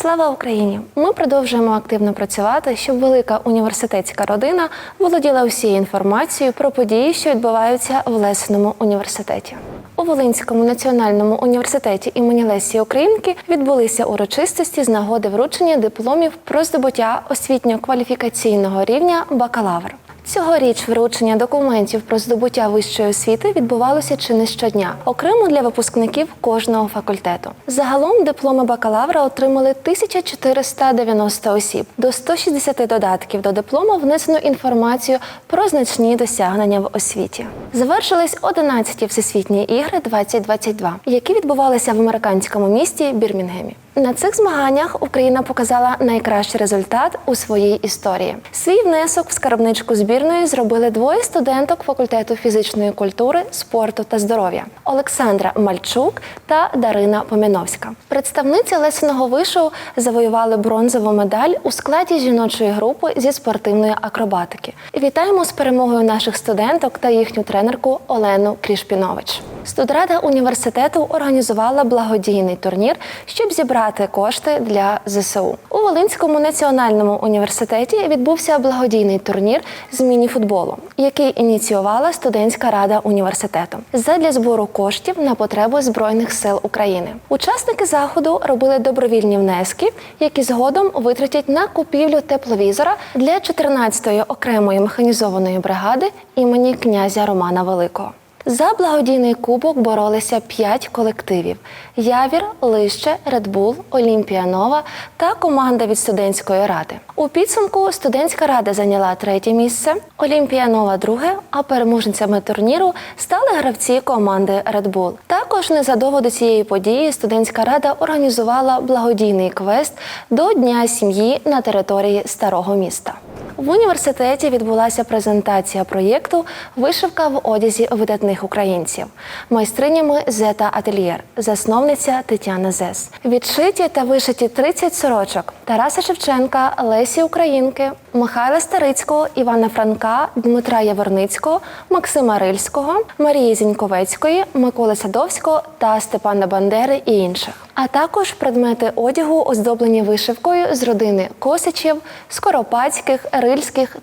Слава Україні! Ми продовжуємо активно працювати, щоб велика університетська родина володіла усією інформацією про події, що відбуваються в Лесеному університеті. У Волинському національному університеті імені Лесі Українки відбулися урочистості з нагоди вручення дипломів про здобуття освітньо-кваліфікаційного рівня бакалавр. Цьогоріч вручення документів про здобуття вищої освіти відбувалося чи не щодня, окремо для випускників кожного факультету. Загалом дипломи бакалавра отримали 1490 осіб. До 160 додатків до диплому внесено інформацію про значні досягнення в освіті. Завершились 11-ті всесвітні ігри 2022, які відбувалися в американському місті Бірмінгемі. На цих змаганнях Україна показала найкращий результат у своїй історії. Свій внесок в скарбничку збірної зробили двоє студенток факультету фізичної культури, спорту та здоров'я Олександра Мальчук та Дарина Поміновська. Представниці Лесиного вишу завоювали бронзову медаль у складі жіночої групи зі спортивної акробатики. Вітаємо з перемогою наших студенток та їхню тренерку Олену Крішпінович. Студрада університету організувала благодійний турнір, щоб зібрати кошти для ЗСУ. У Волинському національному університеті відбувся благодійний турнір з міні-футболу, який ініціювала студентська рада університету задля збору коштів на потреби збройних сил України. Учасники заходу робили добровільні внески, які згодом витратять на купівлю тепловізора для 14-ї окремої механізованої бригади імені князя Романа Великого. За благодійний кубок боролися п'ять колективів: Явір, Лище, Редбул, Олімпія Нова та команда від студентської ради. У підсумку студентська рада зайняла третє місце, Олімпія Нова друге. А переможницями турніру стали гравці команди Редбул. Також незадовго до цієї події студентська рада організувала благодійний квест до Дня сім'ї на території старого міста. В університеті відбулася презентація проєкту Вишивка в одязі видатних українців, майстринями Зета Ательєр, засновниця Тетяна Зес. Відшиті та вишиті 30 сорочок Тараса Шевченка, Лесі Українки, Михайла Старицького, Івана Франка, Дмитра Яворницького, Максима Рильського, Марії Зіньковецької, Миколи Садовського та Степана Бандери і інших. А також предмети одягу, оздоблені вишивкою з родини Косичів, Скоропадських, Рильських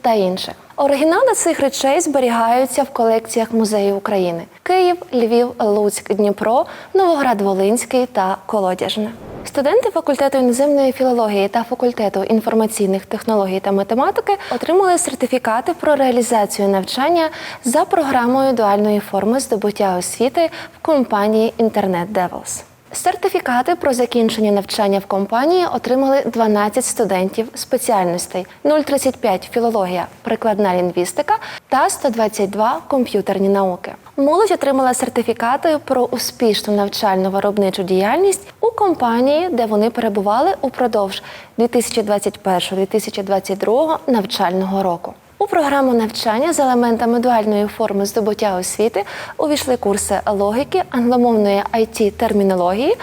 та інших. Оригінали цих речей зберігаються в колекціях музеїв України: Київ, Львів, Луцьк, Дніпро, Новоград-Волинський та Колодяжне. Студенти факультету іноземної філології та факультету інформаційних технологій та математики отримали сертифікати про реалізацію навчання за програмою дуальної форми здобуття освіти в компанії Internet Devils. Сертифікати про закінчення навчання в компанії отримали 12 студентів спеціальностей 035 філологія, прикладна лінгвістика та 122 комп'ютерні науки. Молодь отримала сертифікати про успішну навчально виробничу діяльність у компанії, де вони перебували упродовж 2021-2022 навчального року. У програму навчання з елементами дуальної форми здобуття освіти увійшли курси логіки, англомовної it термінології,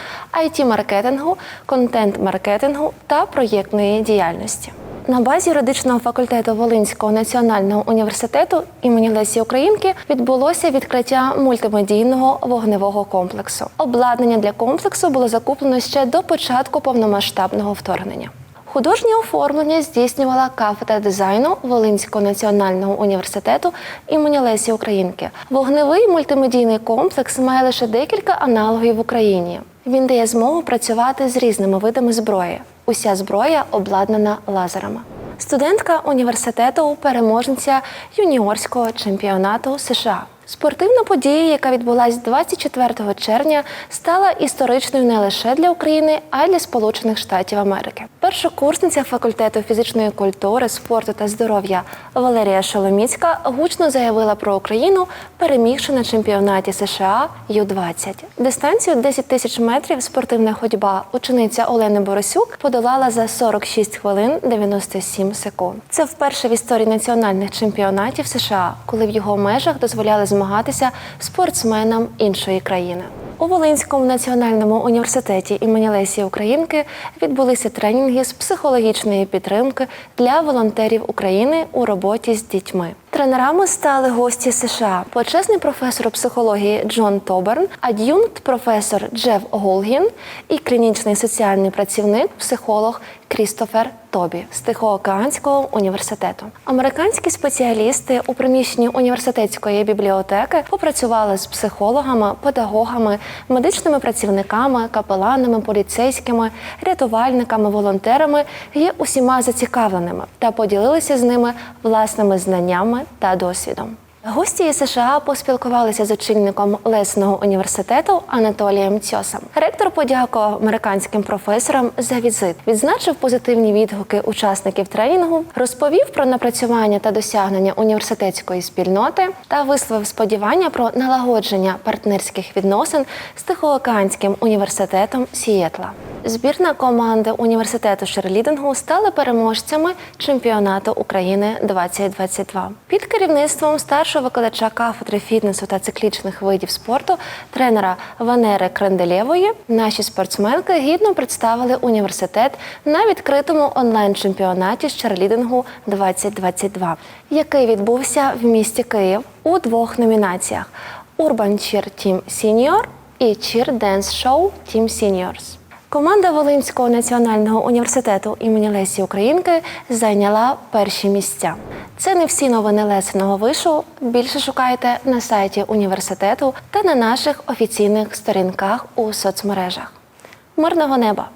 it маркетингу контент-маркетингу та проєктної діяльності. На базі юридичного факультету Волинського національного університету імені Лесі Українки відбулося відкриття мультимедійного вогневого комплексу. Обладнання для комплексу було закуплено ще до початку повномасштабного вторгнення. Художнє оформлення здійснювала кафедра дизайну Волинського національного університету імені Лесі Українки. Вогневий мультимедійний комплекс має лише декілька аналогів в Україні. Він дає змогу працювати з різними видами зброї. Уся зброя обладнана лазерами. Студентка університету, переможниця юніорського чемпіонату США. Спортивна подія, яка відбулась 24 червня, стала історичною не лише для України, а й для Сполучених Штатів Америки. Першокурсниця факультету фізичної культури, спорту та здоров'я Валерія Шоломіцька гучно заявила про Україну, перемігши на чемпіонаті США Ю-20. Дистанцію 10 тисяч метрів спортивна ходьба учениця Олени Борисюк подолала за 46 хвилин 97 секунд. Це вперше в історії національних чемпіонатів США, коли в його межах дозволяли змагатися спортсменам іншої країни. У Волинському національному університеті імені Лесі Українки відбулися тренінги з психологічної підтримки для волонтерів України у роботі з дітьми. Тренерами стали гості США, почесний професор психології Джон Тоберн, ад'юнкт професор Джеф Голгін і клінічний соціальний працівник, психолог Крістофер Тобі з Тихоокеанського університету. Американські спеціалісти у приміщенні університетської бібліотеки попрацювали з психологами, педагогами, медичними працівниками, капеланами, поліцейськими, рятувальниками, волонтерами і усіма зацікавленими та поділилися з ними власними знаннями та досвідом. Гості США поспілкувалися з очільником Лесного університету Анатолієм Цьосом. Ректор подякував американським професорам за візит, відзначив позитивні відгуки учасників тренінгу, розповів про напрацювання та досягнення університетської спільноти та висловив сподівання про налагодження партнерських відносин з Тихоокеанським університетом Сієтла. Збірна команди університету шерлідингу стали переможцями чемпіонату України 2022. Під керівництвом старшого викладача кафедри фітнесу та циклічних видів спорту, тренера Ванери Кренделєвої, наші спортсменки гідно представили університет на відкритому онлайн-чемпіонаті з черлідингу 2022, який відбувся в місті Київ у двох номінаціях: Urban Cheer Team Senior і Cheer Dance Show Team Seniors. Команда Волинського національного університету імені Лесі Українки зайняла перші місця. Це не всі новини Лесиного вишу. Більше шукайте на сайті університету та на наших офіційних сторінках у соцмережах. Мирного неба!